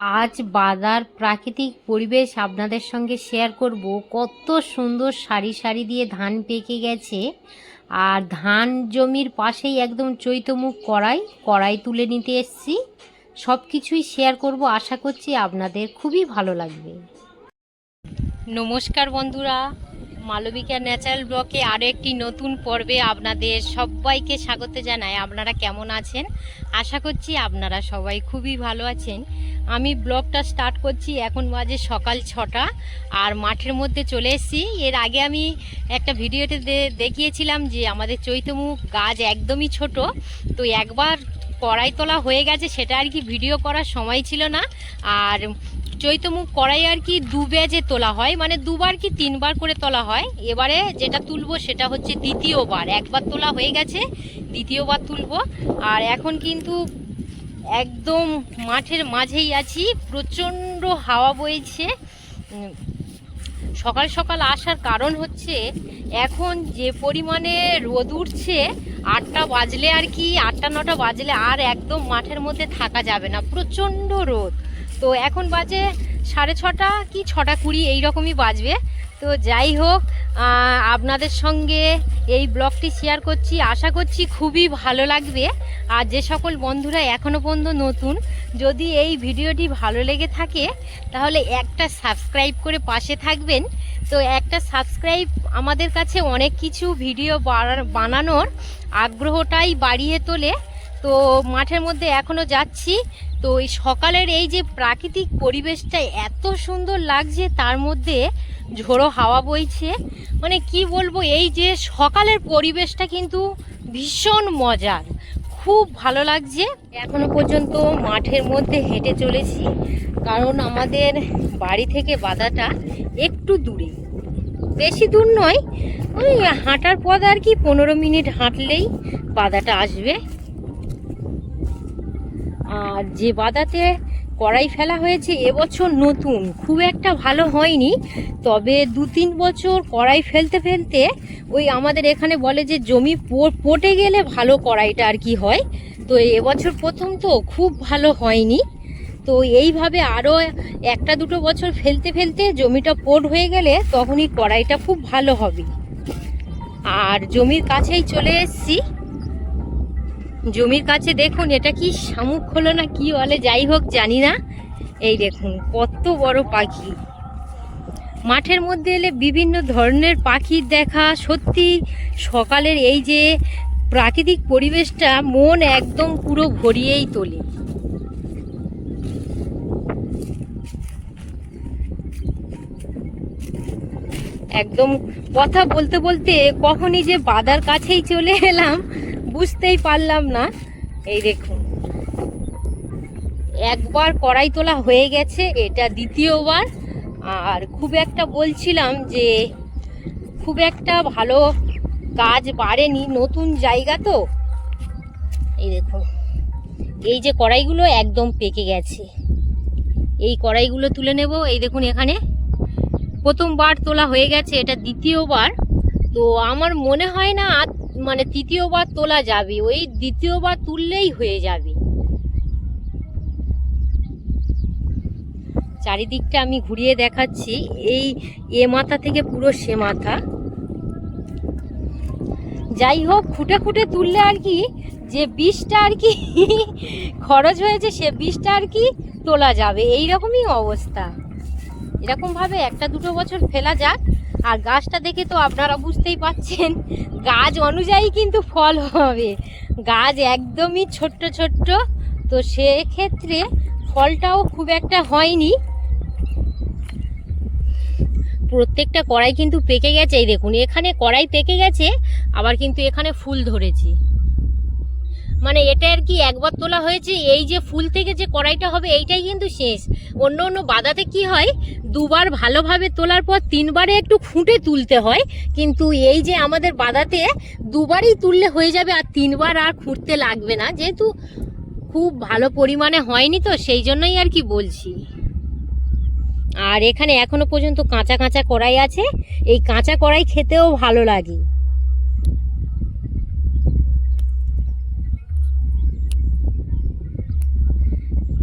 আজ বাজার প্রাকৃতিক পরিবেশ আপনাদের সঙ্গে শেয়ার করব। কত সুন্দর সারি সারি দিয়ে ধান পেকে গেছে। আর ধান জমির পাশেই একদম চৈতমুখ কড়াই কড়াই তুলে নিতে এসছি। সব কিছুই শেয়ার করব, আশা করছি আপনাদের খুবই ভালো লাগবে। নমস্কার বন্ধুরা মালবিকা ন্যাচারাল ব্লকে আরও একটি নতুন পর্বে আপনাদের সবাইকে স্বাগত জানাই। আপনারা কেমন আছেন? আশা করছি আপনারা সবাই খুবই ভালো আছেন। আমি ব্লগটা স্টার্ট করছি, এখন বাজে সকাল ছটা, আর মাঠের মধ্যে চলে এসেছি। এর আগে আমি একটা ভিডিওতে দেখিয়েছিলাম যে আমাদের চৈতমুখ গাছ একদমই ছোট, তো একবার কড়াই তোলা হয়ে গেছে, সেটা আর কি ভিডিও করার সময় ছিল না। আর চৈতমুখ কড়াই আর কি দু ব্যাজে তোলা হয়। মানে দুবার কি তিনবার করে তোলা হয়। এবারে যেটা তুলবো সেটা হচ্ছে দ্বিতীয়বার। একবার তোলা হয়ে গেছে, দ্বিতীয়বার তুলবো। আর এখন কিন্তু একদম মাঠের মাঝেই আছি। প্রচণ্ড হাওয়া বইছে। সকাল সকাল আসার কারণ হচ্ছে এখন যে পরিমাণে রোদ উঠছে, আটটা বাজলে আর কি, আটটা নটা বাজলে আর একদম মাঠের মধ্যে থাকা যাবে না। প্রচণ্ড রোদ। তো এখন বাজে সাড়ে ছটা কি ছটা কুড়ি এই রকমই বাজবে। তো যাই হোক আপনাদের সঙ্গে এই ব্লগটি শেয়ার করছি। আশা করছি খুবই ভালো লাগবে। আর যে সকল বন্ধুরা এখনও পর্যন্ত নতুন, যদি এই ভিডিওটি ভালো লেগে থাকে, তাহলে একটা সাবস্ক্রাইব করে পাশে থাকবেন। তো একটা সাবস্ক্রাইব আমাদের কাছে অনেক কিছু ভিডিও বানানোর আগ্রহটাই বাড়িয়ে তোলে। তো মাঠের মধ্যে এখনও যাচ্ছি। তো এই সকালের এই যে প্রাকৃতিক পরিবেশটা এত সুন্দর লাগছে, তার মধ্যে ঝোড়ো হাওয়া বইছে। মানে কি বলব, এই যে সকালের পরিবেশটা কিন্তু ভীষণ মজার। খুব ভালো লাগছে। এখনও পর্যন্ত মাঠের মধ্যে হেঁটে চলেছি, কারণ আমাদের বাড়ি থেকে বাদাটা একটু দূরে। বেশি দূর নয়, ওই হাঁটার পথ আর কি, পনেরো মিনিট হাঁটলেই বাধাটা আসবে। আর যে বাদাতে কড়াই ফেলা হয়েছে, এবছর নতুন। খুব একটা ভালো হয়নি, তবে দু তিন বছর কড়াই ফেলতে ফেলতে ওই আমাদের এখানে বলে যে জমি পটে গেলে ভালো কড়াইটা আর কি হয়। তো এবছর প্রথম তো খুব ভালো হয়নি। তো এইভাবে আরও একটা দুটো বছর ফেলতে ফেলতে জমিটা পোট হয়ে গেলে তখনই কড়াইটা খুব ভালো হবে। আর জমির কাছেই চলে এসেছি। জমির কাছে দেখুন, এটা কি শামুক হলো না কি বলে, যাই হোক, জানি না। এই দেখুন, কত বড় পাখি। মাঠের মধ্যে এলে বিভিন্ন ধরনের পাখির দেখা। সত্যি, সকালের এই যে প্রাকৃতিক পরিবেশটা, মন একদম পুরো ভরিয়েই তোলে। একদম কথা বলতে বলতে কখনই যে বাদার কাছেই চলে এলাম বুঝতেই পারলাম না। এই দেখুন। একবার কড়াই তোলা হয়ে গেছে, এটা দ্বিতীয়বার। আর খুব একটা বলছিলাম যে, খুব একটা ভালো কাজ বাড়েনি নতুন জায়গা তো। এই দেখুন, এই যে কড়াইগুলো একদম পেকে গেছে। এই কড়াইগুলো তুলে নেব, এই দেখুন এখানে। প্রথমবার তোলা হয়ে গেছে, এটা দ্বিতীয়বার। তো আমার মনে হয় না আর মানে তৃতীয়বার তোলা যাবে, ওই দ্বিতীয়বার তুললেই হয়ে যাবে। চারিদিকটা আমি ঘুরিয়ে দেখাচ্ছি, এই এ মাথা থেকে পুরো সে মাথা। যাই হোক, খুঁটে খুঁটে তুললে আর কি, যে বিষটা আর কি খরচ হয়েছে, সে বিষটা আর কি তোলা যাবে। এই রকমই অবস্থা। এরকমভাবে একটা দুটো বছর ফেলা যাক। আর গাছটা দেখে তো আপনারা বুঝতেই পাচ্ছেন, গাছ অনুযায়ী কিন্তু ফল হবে। গাছ একদমই ছোট্ট ছোট্ট, তো সেক্ষেত্রে ফলটাও খুব একটা হয়নি। প্রত্যেকটা কড়াই কিন্তু পেকে গেছে, এই দেখুন, এখানে কড়াই পেকে গেছে, আবার কিন্তু এখানে ফুল ধরেছে। মানে এটা আর কি একবার তোলা হয়েছে, এই যে ফুল থেকে যে কড়াইটা হবে, এইটাই কিন্তু শেষ। অন্য অন্য বাদাতে কি হয়? দুবার ভালোভাবে তোলার পর তিনবারে একটু খুঁটে তুলতে হয়, কিন্তু এই যে আমাদের বাদাতে দুবারই তুললে হয়ে যাবে আর তিনবার আর খুঁটতে লাগবে না, যেহেতু খুব ভালো পরিমাণে হয়নি তো, সেই জন্যই আর কি বলছি। আর এখানে এখনও পর্যন্ত কাঁচা কাঁচা কড়াই আছে, এই কাঁচা কড়াই খেতেও ভালো লাগে।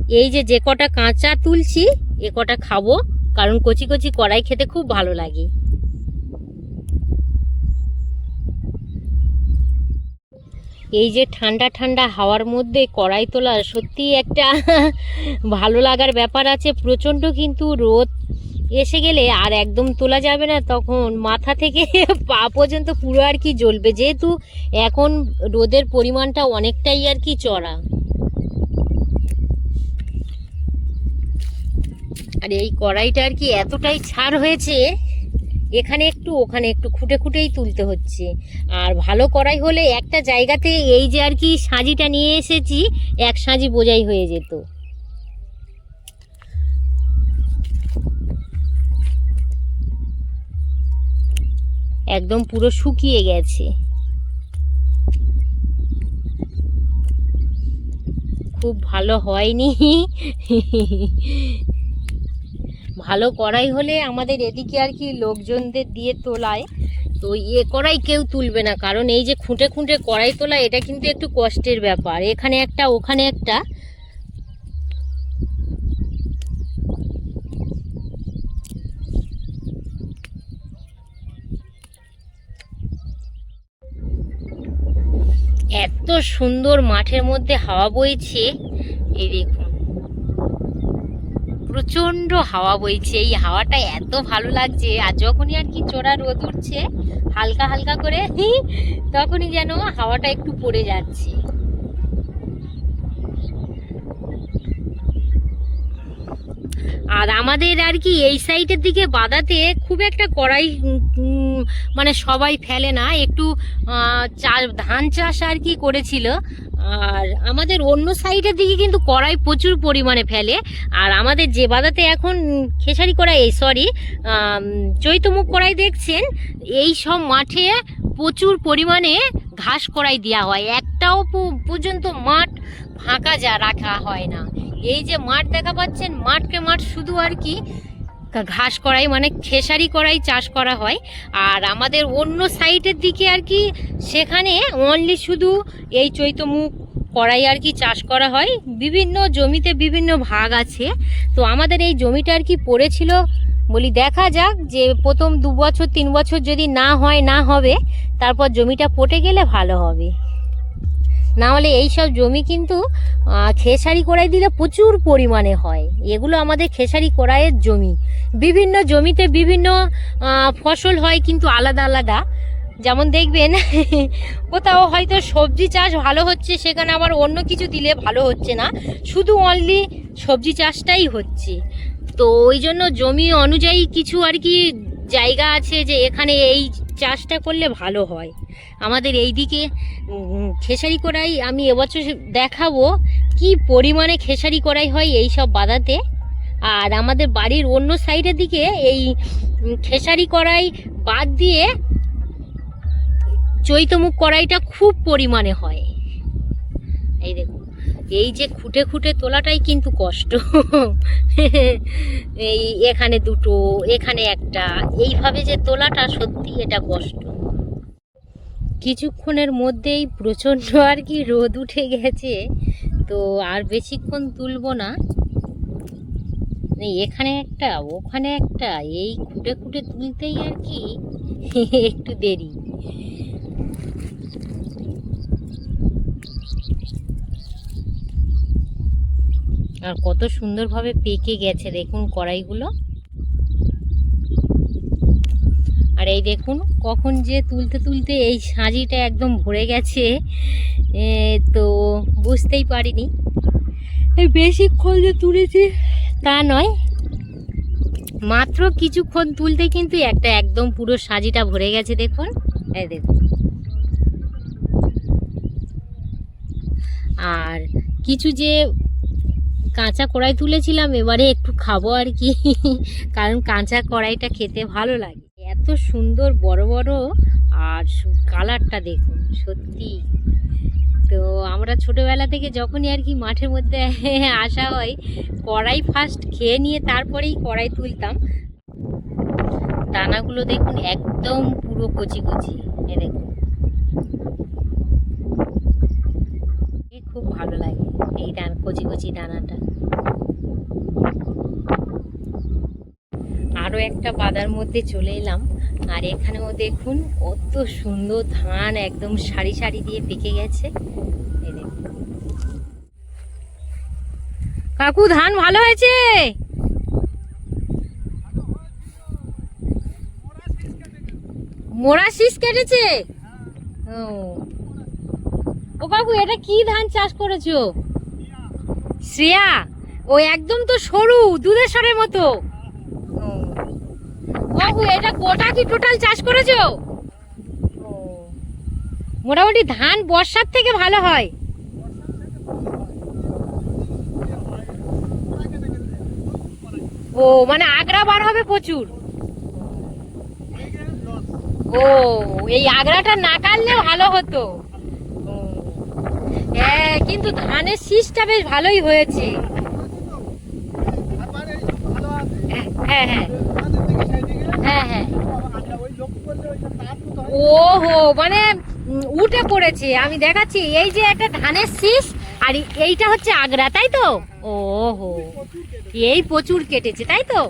এই যে যে কটা কাঁচা তুলছি, এ কটা খাব, কারণ কচি কচি কড়াই খেতে খুব ভালো লাগে। এই যে, ঠান্ডা ঠান্ডা হাওয়ার মধ্যে কড়াই তোলা সত্যি একটা ভালো লাগার ব্যাপার আছে। প্রচণ্ড কিন্তু রোদ এসে গেলে আর একদম তোলা যাবে না তখন। মাথা থেকে পা পর্যন্ত পুরো আর কি জ্বলবে। যেহেতু এখন রোদের পরিমাণটা অনেকটাই আর কি চড়া। আর এই কড়াইটা আর কি এতটাই ছাড় হয়েছে, এখানে একটু, ওখানে একটু খুঁটে খুঁটেই তুলতে হচ্ছে। আর ভালো কড়াই হলে একটা জায়গাতে এই যে আর কি সাজিটা নিয়ে এসেছি, এক সাজি বোঝাই হয়ে যেত। একদম পুরো শুকিয়ে গেছে। খুব ভালো হয়নি। ভালো কড়াই হলে আমাদের এদিকে আর কি লোকজনদের দিয়ে তোলায়। তো এ কড়াই কেউ তুলবে না, কারণ এই যে খুঁটে খুঁটে কড়াই তোলা, এটা কিন্তু একটু কষ্টের ব্যাপার। এখানে একটা, ওখানে একটা। এত সুন্দর মাঠের মধ্যে হাওয়া বইছে। এই দেখুন। প্রচণ্ড হাওয়া বইছে। এই হাওয়াটা এত ভালো লাগছে। আর যখনই আর কি চোরা রোদ উঠছে, হালকা হালকা করে তখনই যেন হাওয়াটা একটু পড়ে যাচ্ছে। আর আমাদের আর কি এই সাইডের দিকে বাদাতে খুব একটা কড়াই মানে সবাই ফেলে না। একটু চাষ ধান চাষ আর কি করেছিল। আর আমাদের অন্য সাইডের দিকে কিন্তু কড়াই প্রচুর পরিমাণে ফেলে। আর আমাদের যে বাদাতে এখন খেসারি কড়াই, এই সরি চৈতমুখ কড়াই দেখছেন, এই সব মাঠে প্রচুর পরিমাণে ঘাস কড়াই দেওয়া হয়। একটাও পর্যন্ত মাঠ ফাঁকা যা, রাখা হয় না। এই যে মাঠ দেখা পাচ্ছেন, মাঠকে মাঠ শুধু আর কি ঘাস করাই মানে খেসারি করাই চাষ করা হয়। আর আমাদের অন্য সাইডের দিকে আর কি, সেখানে অনলি শুধু এই চৈতমুখ কড়াই আর কি চাষ করা হয়। বিভিন্ন জমিতে বিভিন্ন ভাগ আছে। তো আমাদের এই জমিটা আর কি পড়েছিল বলি দেখা যাক যে প্রথম দু বছর, তিন বছর যদি না হয়, না হবে, তারপর জমিটা পটে গেলে ভালো হবে। না হলে এই সব জমি কিন্তু খেসারি কড়াই দিলে প্রচুর পরিমাণে হয়। এগুলো আমাদের খেসারি কড়াইয়ের জমি। বিভিন্ন জমিতে বিভিন্ন ফসল হয় কিন্তু আলাদা আলাদা। যেমন দেখবেন, কোথাও হয়তো সবজি চাষ ভালো হচ্ছে, সেখানে আবার অন্য কিছু দিলে ভালো হচ্ছে না। শুধু অনলি সবজি চাষটাই হচ্ছে। তো ওই জন্য জমি অনুযায়ী কিছু আর কি জায়গা আছে যে এখানে এই চাষটা করলে ভালো হয়। আমাদের এই দিকে খেসারি কড়াই আমি এবছর দেখাবো কি পরিমাণে খেসারি কড়াই হয় এই সব বাদাতে আর আমাদের বাড়ির অন্য সাইডের দিকে এই খেসারি কড়াই বাদ দিয়ে চৈতমুখ কড়াইটা খুব পরিমাণে হয়। এই দেখুন। এই যে খুঁটে খুঁটে তোলাটাই কিন্তু কষ্ট। এই এখানে দুটো, এখানে একটা, এইভাবে যে তোলাটা সত্যি এটা কষ্ট। কিছুক্ষণের মধ্যেই প্রচণ্ড আর কি রোদ উঠে গেছে, তো আর বেশিক্ষণ তুলবো না। এখানে একটা, ওখানে একটা, এই খুঁটে খুঁটে তুলতেই আর কি একটু দেরি। আর কত সুন্দরভাবে পেকে গেছে, দেখুন কড়াইগুলো। আর এই দেখুন কখন যে তুলতে তুলতে এই সাজিটা একদম ভরে গেছে তো বুঝতেই পারিনি। বেশিক্ষণ যে তুলেছি তা নয়, মাত্র কিছুক্ষণ তুলতে কিন্তু একটা একদম পুরো সাজিটা ভরে গেছে, দেখুন। এই দেখুন। আর কিছু যে কাঁচা কড়াই তুলেছিলাম, এবারে একটু খাব আর কি। কারণ কাঁচা কড়াইটা খেতে ভালো লাগে। এত সুন্দর বড় বড় আর কালারটা দেখুন, সত্যি। তো আমরা ছোটোবেলা থেকে যখনই আর কি মাঠের মধ্যে আসা হয়, কড়াই ফার্স্ট খেয়ে নিয়ে তারপরেই কড়াই তুলতাম। দানাগুলো দেখুন, একদম পুরো কচি কচি। এ দেখুন। দান কচি কচি দানাটা? আরও একটা বাদার মধ্যে চলে এলাম। আর এখানেও দেখুন, কত সুন্দর ধান একদম সারি সারি দিয়ে পেকে গেছে। কাকু, ধান ভালো হয়েছে? মোরা শীষ কেটেছে? ও কাকু, এটা কি ধান চাষ করেছ? শ্রেয়া, ও একদম তো সরু, দুধের সরের মতো। বাবু, এটা গোটা কি টোটাল চাষ করেছ। মোটামুটি ধান বর্ষার থেকে ভালো হয় ও মানে আগরা বার হবে প্রচুর ও, এই আগরাটা না কাটলে ভালো হতো। হ্যাঁ কিন্তু ধানের শীষটা বেশ ভালোই হয়েছে। হ্যাঁ হ্যাঁ। হ্যাঁ হ্যাঁ। ওহো মানে উঠে পড়েছে। আমি দেখাচ্ছি, এই যে একটা ধানের শীষ, আর এইটা হচ্ছে আগ্রা, তাই তো? ওহো, এই প্রচুর কেটেছে, তাই তো?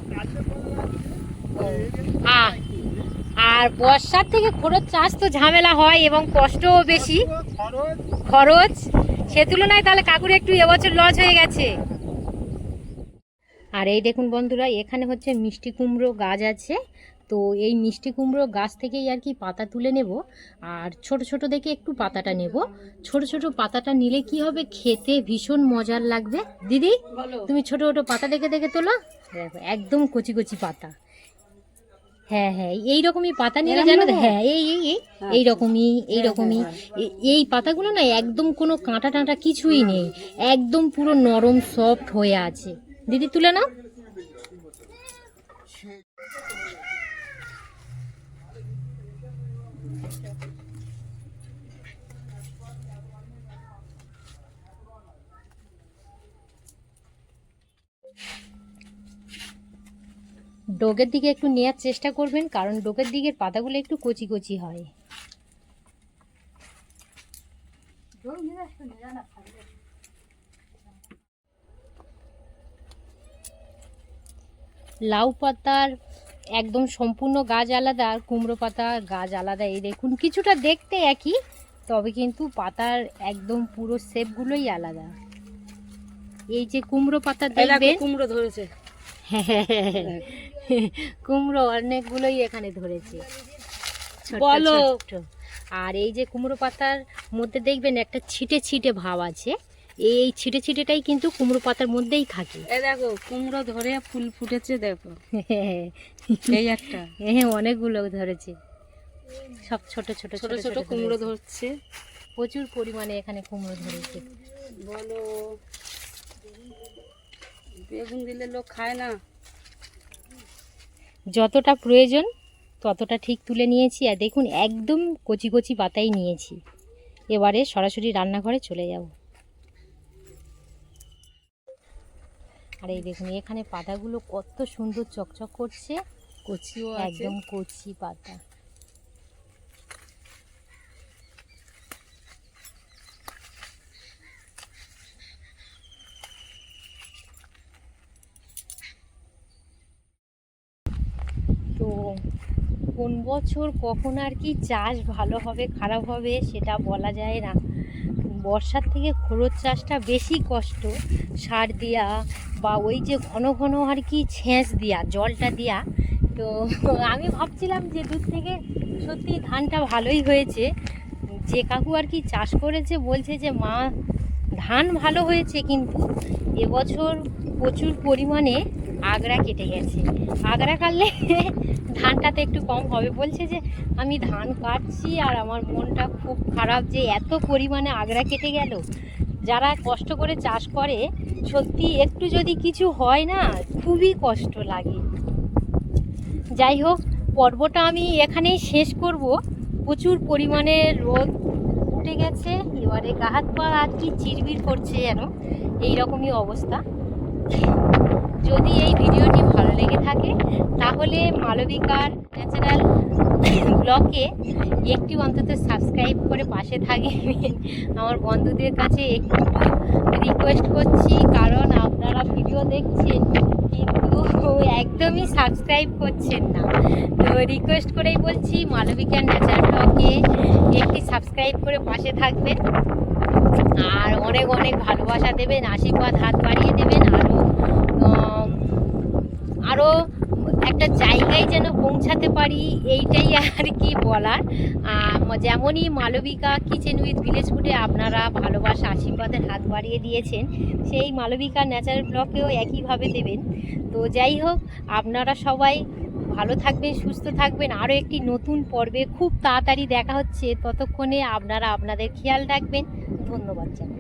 আর বর্ষার থেকে খরচ চাষ তো ঝামেলা হয় এবং কষ্টও বেশি। খরচ খরচ সে তুলনায় তাহলে কাকুর একটু এবছর লস হয়ে গেছে। আর এই দেখুন বন্ধুরা এখানে হচ্ছে মিষ্টি কুমড়ো গাছ আছে। তো এই মিষ্টি কুমড়ো গাছ থেকেই আর কি পাতা তুলে নেব আর ছোট ছোট দেখে একটু পাতাটা নেব। ছোট ছোট পাতাটা নিলে কি হবে? খেতে ভীষণ মজার লাগবে। দিদি তুমি ছোট ছোট পাতা দেখে দেখে তোলো। দেখো একদম কচি কচি পাতা। হ্যাঁ হ্যাঁ এই রকমই পাতা নিয়ে জানো হ্যাঁ এই এই এই এই রকমই এই রকমই। এই পাতাগুলো না একদম কোনো কাঁটা টাঁটা কিছুই নেই। একদম পুরো নরম সফট হয়ে আছে। দিদি তুলে নাও। ডোগের দিকে একটু নেওয়ার চেষ্টা করবেন কারণ ডোগের দিকের পাতাগুলো একটু কচি কচি হয়। লাউ পাতার একদম সম্পূর্ণ গাছ আলাদা আর কুমড়ো পাতা গাছ আলাদা। এই দেখুন কিছুটা দেখতে একই তবে কিন্তু পাতার একদম পুরো শেপগুলোই আলাদা। এই যে কুমড়ো পাতা দেখবেন কুমড়ো ধরেছে। কুমড়ো অনেকগুলোই এখানে ধরেছে। ছোট্ট বলো। আর এই যে কুমড়ো পাতার মধ্যে দেখবেন একটা ছিটে ছিটে ভাব আছে। এই ছিটে ছিটেটাই কিন্তু কুমড়ো পাতার মধ্যেই থাকে। দেখো কুমড়ো ধরে ফুল ফুটেছে দেখো। এই একটা। হ্যাঁ অনেকগুলো ধরেছে। সব ছোট ছোট ছোট ছোট কুমড়ো ধরছে। প্রচুর পরিমাণে এখানে কুমড়ো ধরেছে। বলো। বেগুন দিলে লোক খায় না। যতটা প্রয়োজন ততটা ঠিক তুলে নিয়েছি। আর দেখুন একদম কচি কচি পাতাই নিয়েছি। এবারে সরাসরি রান্নাঘরে চলে যাব। আর এই দেখুন এখানে পাতাগুলো কত সুন্দর চকচক করছে। কচিও একদম কচি পাতা তো কোন বছর কখন আর কি চাষ ভালো হবে, খারাপ হবে সেটা বলা যায় না। বর্ষার থেকে খরচ চাষটা বেশি কষ্ট। সার দেওয়া বা ওই যে ঘন ঘন আর কি ছেঁচ দেওয়া জলটা দেওয়া তো আমি ভাবছিলাম যে দূর থেকে সত্যি ধানটা ভালোই হয়েছে। যে কাকু আর কি চাষ করেছে বলছে যে, মা, ধান ভালো হয়েছে কিন্তু এবছর প্রচুর পরিমাণে আগড়া কেটে গেছে। আগড়া কাটলে ধানটাতে একটু কম হবে। বলছে যে আমি ধান কাটছি আর আমার মনটা খুব খারাপ যে এত পরিমাণে আগড়া কেটে গেল। যারা কষ্ট করে চাষ করে, সত্যি একটু যদি কিছু হয় না, খুবই কষ্ট লাগে। যাই হোক, পর্বটা আমি এখানেই শেষ করব। প্রচুর পরিমাণে রোদ উঠে গেছে। এবারে গা হাত পা আর কি চিরবির করছে যেন, এইরকমই অবস্থা। যদি এই ভিডিওটি ভালো লেগে থাকে, তাহলে মালবিকার ন্যাচারাল ব্লকে একটি অন্তত সাবস্ক্রাইব করে পাশে থাকবেন আমার বন্ধুদের কাছে একটু রিকোয়েস্ট করছি, কারণ আপনারা আপনারা ভিডিও দেখছেন, কিন্তু একদমই সাবস্ক্রাইব করছেন না। তো রিকোয়েস্ট করেই বলছি, মালবিকার ন্যাচারাল ব্লকে একটি সাবস্ক্রাইব করে পাশে থাকবেন। আর অনেক অনেক ভালোবাসা দেবেন, আশীর্বাদ, হাত বাড়িয়ে দেবেন আরও উম, আরও একটা জায়গায় যেন পৌঁছাতে পারি, এইটাই আর কি বলার। যেমনই মালবিকা কিচেন উইথ ভিলেজ ফুডে আপনারা ভালোবাসা, আশীর্বাদের হাত বাড়িয়ে দিয়েছেন, সেই মালবিকা ন্যাচারাল ব্লকেও একইভাবে দেবেন। তো যাই হোক, আপনারা সবাই ভালো থাকবেন, সুস্থ থাকবেন। আরও একটি নতুন পর্বে খুব তাড়াতাড়ি দেখা হচ্ছে। ততক্ষণে আপনারা আপনাদের খেয়াল রাখবেন। ধন্যবাদ জানাই।